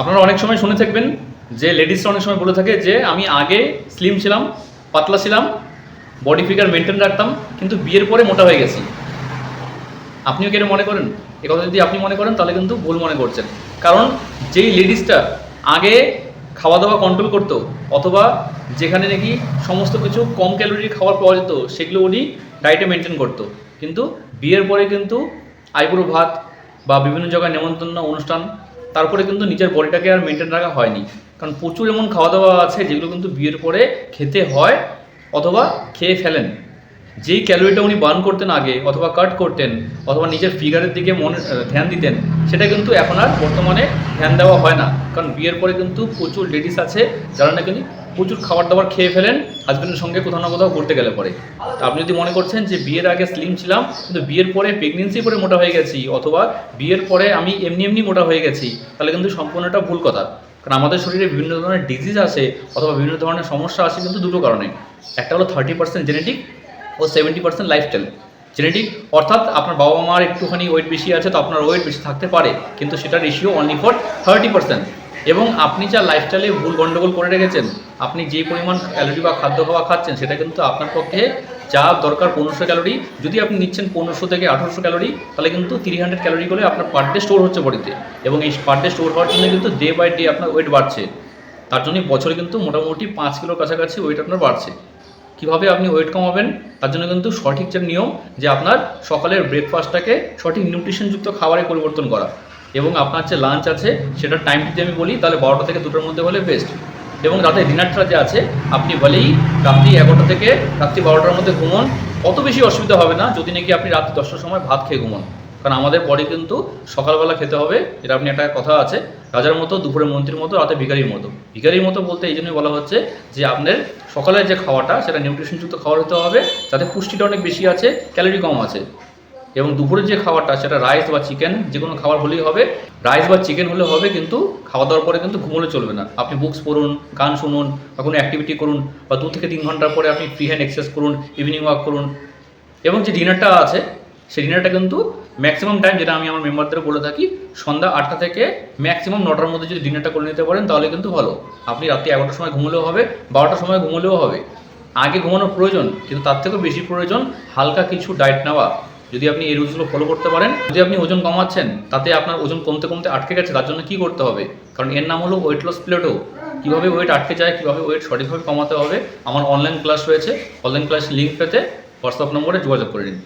আপনারা অনেক সময় শুনে থাকবেন যে লেডিসরা অনেক সময় বলে থাকে যে আমি আগে স্লিম ছিলাম, পাতলা ছিলাম বডি ফিগার মেনটেন রাখতাম, কিন্তু বিয়ের পরে মোটা হয়ে গেছি। আপনিও কি এটা মনে করেন? এ কথা যদি আপনি মনে করেন, তাহলে কিন্তু ভুল মনে করছেন। কারণ যেই লেডিসটা আগে খাওয়া দাওয়া কন্ট্রোল করতো, অথবা যেখানে নাকি সমস্ত কিছু কম ক্যালোরির খাবার পাওয়া যেত, সেগুলো উনি ডায়েটে মেনটেন করতো। কিন্তু বিয়ের পরে কিন্তু আইবুড়ো ভাত বা বিভিন্ন জায়গায় নেমন্তন্ন অনুষ্ঠান তারপরে কিন্তু নিজের বডিটাকে আর মেনটেন রাখা হয়নি। কারণ প্রচুর এমন খাওয়া দাওয়া আছে যেগুলো কিন্তু বিয়ের পরে খেতে হয় অথবা খেয়ে ফেলেন। যেই ক্যালোরিটা উনি বার্ন করতেন আগে অথবা কাট করতেন অথবা নিজের ফিগারের দিকে মনে ধ্যান দিতেন, সেটা কিন্তু এখন আর বর্তমানে ধ্যান দেওয়া হয় না। কারণ বিয়ের পরে কিন্তু প্রচুর লেডিস আছে যারা নাকি প্রচুর খাবার দাবার খেয়ে ফেলেন হাজব্যান্ডের সঙ্গে কোথাও না কোথাও ঘুরতে গেলে পরে। তা আপনি যদি মনে করছেন যে বিয়ের আগে স্লিম ছিলাম, কিন্তু বিয়ের পরে প্রেগনেন্সি পরে মোটা হয়ে গেছি, অথবা বিয়ের পরে আমি এমনি এমনি মোটা হয়ে গেছি, তাহলে কিন্তু সম্পূর্ণটা ভুল কথা। কারণ আমাদের শরীরে বিভিন্ন ধরনের ডিজিজ আছে অথবা বিভিন্ন ধরনের সমস্যা আছে কিন্তু দুটো কারণে। একটা হলো থার্টি পার্সেন্ট জেনেটিক ও সেভেন্টি পার্সেন্ট লাইফস্টাইল জেনেটিক অর্থাৎ আপনার বাবা মার একটুখানি ওয়েট বেশি আছে, তো আপনার ওয়েট বেশি থাকতে পারে, কিন্তু সেটা ratio only for thirty percent এবং আপনি যা লাইফস্টাইলে ভুল গন্ডগোল করে রেখেছেন, আপনি যে পরিমাণ ক্যালোরি বা খাদ্য খাওয়া খাচ্ছেন, সেটা কিন্তু আপনার পক্ষে যা দরকার পনেরোশো ক্যালোরি যদি আপনি নিচ্ছেন পনেরোশো থেকে আঠারোশো ক্যালোরি তাহলে কিন্তু থ্রি হান্ড্রেড ক্যালোরি করে আপনার পার ডে স্টোর হচ্ছে বডিতে এবং এই পার ডে স্টোর হওয়ার জন্য কিন্তু ডে বাই ডে আপনার ওয়েট বাড়ছে। তার জন্য বছরে কিন্তু মোটামুটি পাঁচ কিলোর কাছাকাছি ওয়েট আপনার বাড়ছে। কীভাবে আপনি ওয়েট কমাবেন? তার জন্য কিন্তু সঠিক যে নিয়ম, যে আপনার সকালের ব্রেকফাস্টটাকে সঠিক নিউট্রিশনযুক্ত খাবারে পরিবর্তন করা। এবং আপনার যে লাঞ্চ আছে, সেটার টাইম যদি আমি বলি, তাহলে বারোটা থেকে দুটোর মধ্যে হলে বেস্ট এবং রাতে ডিনারটা যে আছে, আপনি বলেই রাত্রি এগারোটা থেকে রাত্রি বারোটার মধ্যে ঘুমন। অত বেশি অসুবিধা হবে না, যদি নাকি আপনি রাত্রি দশটার সময় ভাত খেয়ে ঘুমন। কারণ আমাদের বডি কিন্তু সকালবেলা খেতে হবে, এটা আপনি একটা কথা আছে। রাজার মতো দুপুরে মন্ত্রীর মতো, রাতে ভিখারির মতো। ভিখারির মতো বলতে এই জন্যই বলা হচ্ছে যে আপনার সকালের যে খাওয়াটা, সেটা নিউট্রিশনযুক্ত খাবার হতে হবে, যাতে পুষ্টিটা অনেক বেশি আছে ক্যালোরি কম আছে। এবং দুপুরের যে খাবারটা, সেটা রাইস বা চিকেন যে কোনো খাবার হলেই হবে। রাইস বা চিকেন হলে হবে কিন্তু খাওয়া দাওয়ার পরে কিন্তু ঘুমোলে চলবে না। আপনি বুকস পড়ুন, গান শুনুন, বা কোনো অ্যাক্টিভিটি করুন, বা দু থেকে তিন ঘণ্টার পরে আপনি ফ্রি হ্যান্ড এক্সারসাইজ করুন ইভিনিং ওয়াক করুন। এবং যে ডিনারটা আছে, সেই ডিনারটা কিন্তু ম্যাক্সিমাম টাইম যেটা আমি আমার মেম্বারদের বলে থাকি, সন্ধ্যা আটটা থেকে ম্যাক্সিমাম নটার মধ্যে যদি ডিনারটা করে নিতে পারেন, তাহলে কিন্তু ভালো। আপনি রাত্রি এগারোটার সময় ঘুমলেও হবে, বারোটার সময় ঘুমলেও হবে। আগে ঘুমানোর প্রয়োজন, কিন্তু তার থেকেও বেশি প্রয়োজন হালকা কিছু ডায়েট নেওয়া। যদি আপনি এই রুলসগুলো ফলো করতে পারেন, যদি আপনি ওজন কমাচ্ছেন, তাতে আপনার ওজন কমতে কমতে আটকে গেছে, তার জন্য কী করতে হবে? কারণ এর নাম হলো ওয়েট লস প্লেটো কীভাবে ওয়েট আটকে যায়, কীভাবে ওয়েট সঠিকভাবে কমাতে হবে, আমার অনলাইন ক্লাস রয়েছে অনলাইন ক্লাস লিঙ্ক পেতে হোয়াটসঅ্যাপ নম্বরে যোগাযোগ করে নিন।